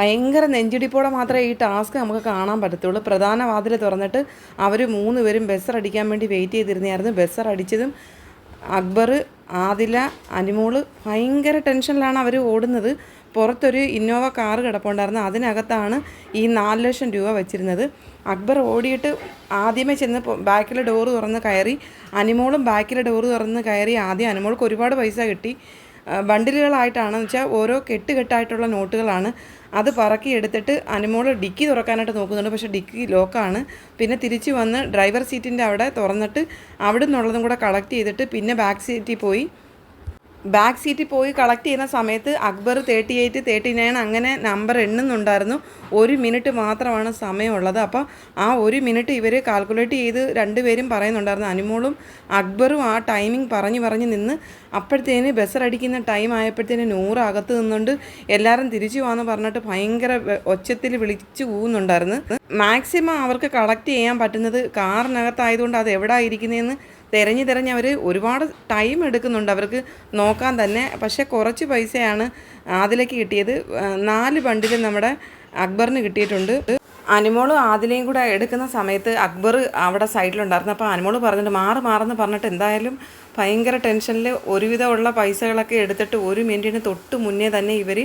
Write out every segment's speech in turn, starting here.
ഭയങ്കര നെഞ്ചിടിപ്പോടെ മാത്രമേ ഈ ടാസ്ക് നമുക്ക് കാണാൻ പറ്റത്തുള്ളൂ. പ്രധാന വാതിൽ തുറന്നിട്ട് അവർ മൂന്ന് പേരും ബസ്സർ അടിക്കാൻ വേണ്ടി വെയിറ്റ് ചെയ്തിരുന്നായിരുന്നു ബസ്സർ അടിച്ചതും അക്ബർ ആദില അനിമോൾ ഭയങ്കര ടെൻഷനിലാണ് അവർ ഓടുന്നത്. പുറത്തൊരു ഇന്നോവ കാറ് കിടപ്പുണ്ടായിരുന്നു. അതിനകത്താണ് ഈ നാല് ലക്ഷം രൂപ വെച്ചിരുന്നത്. അക്ബർ ഓടിയിട്ട് ആദ്യമേ ചെന്ന് ബാക്കിലെ ഡോറ് തുറന്ന് കയറി അനിമോളും ബാക്കിലെ ഡോറ് തുറന്ന് കയറി ആദ്യം അനിമോൾക്ക് ഒരുപാട് പൈസ കിട്ടി. ബണ്ടിലുകളായിട്ടാണെന്ന് വെച്ചാൽ ഓരോ കെട്ടുകെട്ടായിട്ടുള്ള നോട്ടുകളാണ്. അത് പറക്കി എടുത്തിട്ട് അനുമോൾ ഡിക്കി തുറക്കാനായിട്ട് നോക്കുന്നുണ്ട്. പക്ഷേ ഡിക്കി ലോക്കാണ്. പിന്നെ തിരിച്ച് വന്ന് ഡ്രൈവർ സീറ്റിന്റെ അവിടെ തുറന്നിട്ട് അവിടെ നിന്നുള്ളതും കൂടെ കളക്ട് ചെയ്തിട്ട് പിന്നെ ബാക്ക് സീറ്റിൽ പോയി ബാക്ക് സീറ്റിൽ പോയി കളക്ട് ചെയ്യുന്ന സമയത്ത് Akbar thirty eight thirty nine അങ്ങനെ നമ്പർ എണ്ണുന്നുണ്ടായിരുന്നു. ഒരു മിനിറ്റ് മാത്രമാണ് സമയമുള്ളത്. അപ്പോൾ ആ ഒരു മിനിറ്റ് ഇവർ കാൽക്കുലേറ്റ് ചെയ്ത് രണ്ടുപേരും പറയുന്നുണ്ടായിരുന്നു. അനുമോളും അക്ബറും ആ ടൈമിംഗ് പറഞ്ഞ് പറഞ്ഞ് നിന്ന് അപ്പോഴത്തേന് ബസ്സറടിക്കുന്ന ടൈം ആയപ്പോഴത്തേന് നൂറ് അകത്ത് നിന്നുകൊണ്ട് എല്ലാവരും തിരിച്ചു പോകാമെന്ന് പറഞ്ഞിട്ട് ഭയങ്കര ഒച്ചത്തിൽ വിളിച്ചു പോകുന്നുണ്ടായിരുന്നു മാക്സിമം അവർക്ക് കളക്ട് ചെയ്യാൻ പറ്റുന്നത് കാറിനകത്തായതുകൊണ്ട് അത് എവിടെ ഇരിക്കുന്നതെന്ന് തിരഞ്ഞ് തിരഞ്ഞ് അവർ ഒരുപാട് ടൈം എടുക്കുന്നുണ്ട്. അവർക്ക് നോക്കാൻ തന്നെ. പക്ഷേ കുറച്ച് പൈസയാണ് അതിലേക്ക് കിട്ടിയത്. നാല് ബണ്ടിൽ നമ്മുടെ അക്ബറിന് കിട്ടിയിട്ടുണ്ട്. അനിമോളും ആദിലയും കൂടെ എടുക്കുന്ന സമയത്ത് അക്ബർ അവിടെ സൈഡിലുണ്ടായിരുന്നു. അപ്പോൾ അനുമോൾ പറഞ്ഞിട്ട് മാറ് മാറെന്ന് പറഞ്ഞിട്ട് എന്തായാലും ഭയങ്കര ടെൻഷനിൽ ഒരുവിധമുള്ള പൈസകളൊക്കെ എടുത്തിട്ട് ഒരു മിനിറ്റിന് തൊട്ട് മുന്നേ തന്നെ ഇവർ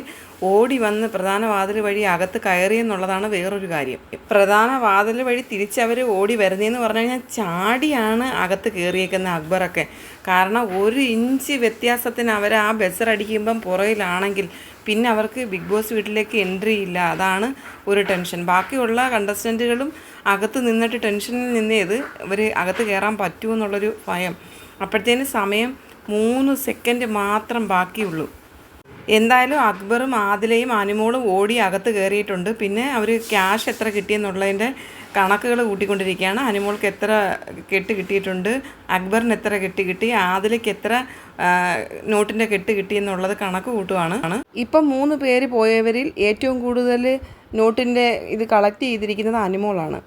ഓടി വന്ന് പ്രധാന വാതിൽ വഴി അകത്ത് കയറി എന്നുള്ളതാണ് വേറൊരു കാര്യം. പ്രധാന വാതിൽ വഴി തിരിച്ചവർ ഓടി വരുന്നതെന്ന് പറഞ്ഞു കഴിഞ്ഞാൽ ചാടിയാണ് അകത്ത് കയറിയേക്കുന്ന അക്ബറൊക്കെ. കാരണം ഒരു ഇഞ്ച് വ്യത്യാസത്തിന് അവർ ആ ബസ്സറടിക്കുമ്പം പുറകിലാണെങ്കിൽ പിന്നെ അവർക്ക് ബിഗ് ബോസ് വീട്ടിലേക്ക് എൻട്രി ഇല്ല. അതാണ് ഒരു ടെൻഷൻ ബാക്കിയുള്ള കണ്ടസ്റ്റന്റുകളും അകത്ത് നിന്നിട്ട് ടെൻഷനിൽ നിന്നേത് ഇവർ അകത്ത് കയറാൻ പറ്റുമെന്നുള്ളൊരു ഭയം. അപ്പോഴത്തേന് സമയം മൂന്ന് സെക്കൻഡ് മാത്രം ബാക്കിയുള്ളൂ. എന്തായാലും അക്ബറും ആദിലയും അനുമോളും ഓടി അകത്ത് കയറിയിട്ടുണ്ട്. പിന്നെ അവർ ക്യാഷ് എത്ര കിട്ടിയെന്നുള്ളതിന്റെ കണക്കുകൾ കൂട്ടിക്കൊണ്ടിരിക്കുകയാണ്. ആനിമോൾക്ക് എത്ര കെട്ട് കിട്ടിയിട്ടുണ്ട്? അക്ബറിന് എത്ര കെട്ട് കിട്ടി? ആദിലയ്ക്ക് എത്ര നോട്ടിന്റെ കെട്ട് കിട്ടിയെന്നുള്ളത് കണക്ക് കൂട്ടുവാണ്. ഇപ്പം മൂന്ന് പേര് പോയവരിൽ ഏറ്റവും കൂടുതൽ നോട്ടിന്റെ ഇത് കളക്ട് ചെയ്തിരിക്കുന്നത് അനിമോളാണ്.